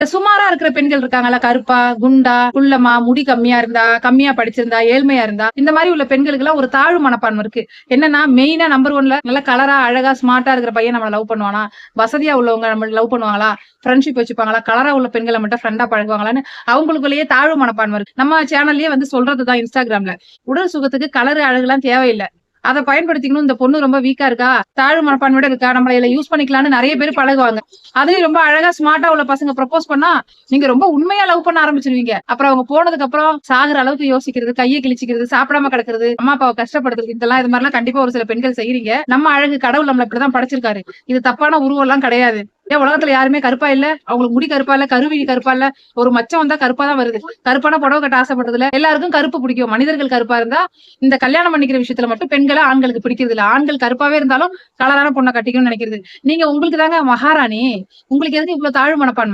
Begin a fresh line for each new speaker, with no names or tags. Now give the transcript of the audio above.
சுமாரா இருக்கிற பெண்கள் இருக்காங்கல்ல கருப்பா குண்டா குள்ளமா முடி கம்மியா இருந்தா கம்மியா படிச்சிருந்தா ஏழ்மையா இருந்தா இந்த மாதிரி உள்ள பெண்களுக்கு எல்லாம் ஒரு தாழ்வு மனப்பான்மை இருக்கு. என்னன்னா மெயினா நம்பர் ஒன்ல நல்ல கலரா அழகா ஸ்மார்ட்டா இருக்கிற பையன் நம்மள லவ் பண்ணுவானா? வசதியா உள்ளவங்க நம்ம லவ் பண்ணுவாங்களா? ஃப்ரெண்ட்ஷிப் வச்சுப்பாங்களா? கலரா உள்ள பெண்களை மட்டும் ஃப்ரெண்டா பழகுவாங்களான்னு அவங்களுக்குள்ளேயே தாழ்வு மனப்பான்மை இருக்கு. நம்ம சேனல்லயே வந்து சொல்றதுதான் இன்ஸ்டாகிராம்ல உடல் சுகத்துக்கு கலர் அழகுலாம் தேவையில்லை. அதை பயன்படுத்திக்கணும். இந்த பொண்ணு ரொம்ப வீக்கா இருக்கா? தாழ்வு மனப்பான்மையோட இருக்கா? நம்மள இதுல யூஸ் பண்ணிக்கலாம்னு நிறைய பேர் பழகுவாங்க. அதுலயும் ரொம்ப அழகா ஸ்மார்ட்டா உள்ள பசங்க ப்ரப்போஸ் பண்ணா நீங்க ரொம்ப உண்மையா லவ் பண்ண ஆரம்பிச்சிருவீங்க. அப்புறம் அவங்க போனதுக்கு அப்புறம் சாகுற அளவுக்கு யோசிக்கிறது கையை கிழிச்சிக்கிறது சாப்பிடாம கிடக்குறது அம்மா அப்பாவை கஷ்டப்படுத்துறது இதெல்லாம் இது மாதிரிலாம் கண்டிப்பா ஒரு சில பெண்கள் செய்யறீங்க நம்ம அழகு கடவுள் நம்மள இப்படிதான் படைச்சிருக்காரு. இது தப்பான உருவம் எல்லாம் கிடையாது. ஏன் உலகத்துல யாருமே கருப்பா இல்ல. அவங்களுக்கு முடி கருப்பா இல்ல கருவிழி கருப்பா இல்ல. ஒரு மச்சம் வந்தா கருப்பா தான் வருது. கருப்பான புடவை கட்ட ஆசைப்படுறதுல எல்லாருக்கும் கருப்பு பிடிக்கும். மனிதர்கள் கருப்பா இருந்தா இந்த கல்யாணம் பண்ணிக்கிற விஷயத்துல மட்டும் பெண்களை ஆண்களுக்கு பிடிக்கிறது இல்ல. ஆண்கள் கருப்பாவே இருந்தாலும் கலரான பொண்ணை கட்டிக்கணும்னு நினைக்கிறது. நீங்க உங்களுக்கு தாங்க மகாராணி. உங்களுக்கு எதுக்கு இவ்வளவு தாழ்வு மனப்பான்மை?